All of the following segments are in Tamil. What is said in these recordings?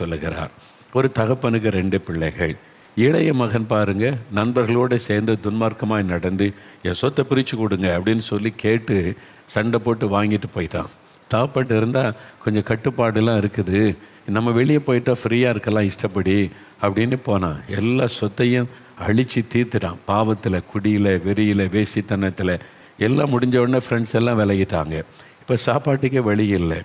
சொல்லுகிறார். ஒரு தகப்பனுக்கு ரெண்டு பிள்ளைகள். இளைய மகன் பாருங்க நண்பர்களோடு சேர்ந்து துன்மார்க்கமாய் நடந்து என் சொத்தை பிரித்து கொடுங்க அப்படின்னு சொல்லி கேட்டு சண்டை போட்டு வாங்கிட்டு போயிட்டான். தாப்பட்டு இருந்தால் கொஞ்சம் கட்டுப்பாடுலாம் இருக்குது. நம்ம வெளியே போயிட்டால் ஃப்ரீயாக இருக்கலாம் இஷ்டப்படி அப்படின்னு போனான். எல்லா சொத்தையும் அழித்து தீர்த்துட்டான். பாவத்தில் குடியில் வெறியில் வேசித்தனத்தில் எல்லாம் முடிஞ்ச உடனே ஃப்ரெண்ட்ஸ் எல்லாம் விலகிட்டாங்க. இப்போ சாப்பாட்டுக்கே வழி இல்லை.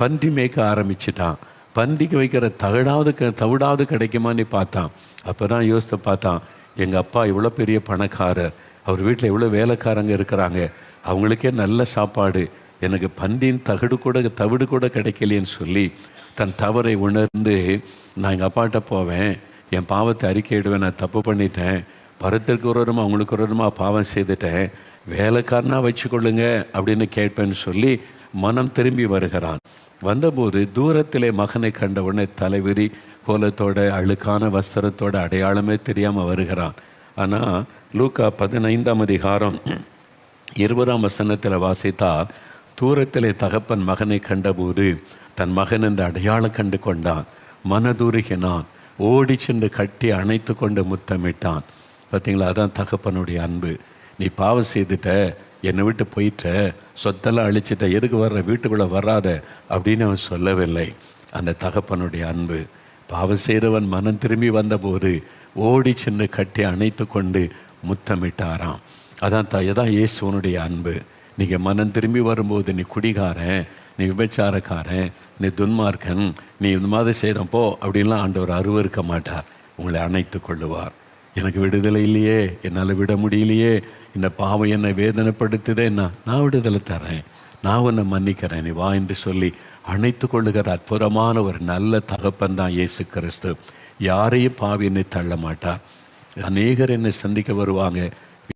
பன்றி மேய்க்க ஆரம்பிச்சிட்டான். பன்றிக்கு வைக்கிற தகடாவது க தவிடாவது கிடைக்குமான்னு பார்த்தான். அப்போ தான் யோசித்து பார்த்தான் எங்கள் அப்பா இவ்வளோ பெரிய பணக்காரர். அவர் வீட்டில் இவ்வளோ வேலைக்காரங்க இருக்கிறாங்க. அவங்களுக்கே நல்ல சாப்பாடு. எனக்கு பன்றியின் தகடு கூட தவிடு கூட கிடைக்கலையேன்னு சொல்லி தன் தவறை உணர்ந்து நான் எங்கள் அப்பாட்ட போவேன். என் பாவத்தை அறிக்கையிடுவேன். நான் தப்பு பண்ணிட்டேன். பருத்திற்கு ஒரு அவங்களுக்கு ஒரு பாவம் செய்துட்டேன். வேலைக்காரனாக வச்சுக்கொள்ளுங்க அப்படின்னு கேட்பேன்னு சொல்லி மனம் திரும்பி வருகிறான். வந்தபோது தூரத்திலே மகனை கண்ட உடனே தலைவிரி கோலத்தோட அழுக்கான வஸ்திரத்தோட அடையாளமே தெரியாமல் வருகிறான். ஆனால் லூக்கா பதினைந்தாம் அதிகாரம் இருபதாம் வசனத்தில் வாசித்தால் தூரத்திலே தகப்பன் மகனை கண்டபோது தன் மகன் என்று அடையாளம் கண்டு கொண்டான். மனதுருகினான். ஓடி சென்று கட்டி அணைத்து கொண்டு முத்தமிட்டான். பார்த்தீங்களா அதான் தகப்பனுடைய அன்பு. நீ பாவம் செய்துட்ட. என்னை விட்டு போயிட்ட சொத்தெல்லாம் அழிச்சிட்ட எதுக்கு வர்ற வீட்டுக்குள்ளே வராத அப்படின்னு அவன் சொல்லவில்லை. அந்த தகப்பனுடைய அன்பு பாவம் செய்தவன் மனம் திரும்பி வந்தபோது ஓடி சென்று கட்டி அணைத்து கொண்டு முத்தமிட்டாராம். அதான் த இயேசுவனுடைய அன்பு. நீங்கள் மனம் திரும்பி வரும்போது நீ குடிகாரன் நீ விபச்சாரக்காரன் நீ துன்மார்க்கன் நீ இந்த மாதிரி செய்கிறப்போ அப்படின்லாம் ஆண்டவர் அருவருக்க மாட்டார். உங்களை அணைத்து கொள்ளுவார். எனக்கு விடுதலை இல்லையே என்னால் விட முடியலையே இந்த பாவம் என்னை வேதனைப்படுத்துதே நான் நான் விடுதலை தரேன். நான் உன்னை மன்னிக்கிறேன் நீ வா என்று சொல்லி அணைத்து கொள்ளுகிற அற்புதமான ஒரு நல்ல தகப்பன் தான் இயேசு கிறிஸ்து. யாரையும் பாவி என்னை தள்ள மாட்டார் அநேகர் என்னை சந்திக்க வருவாங்க.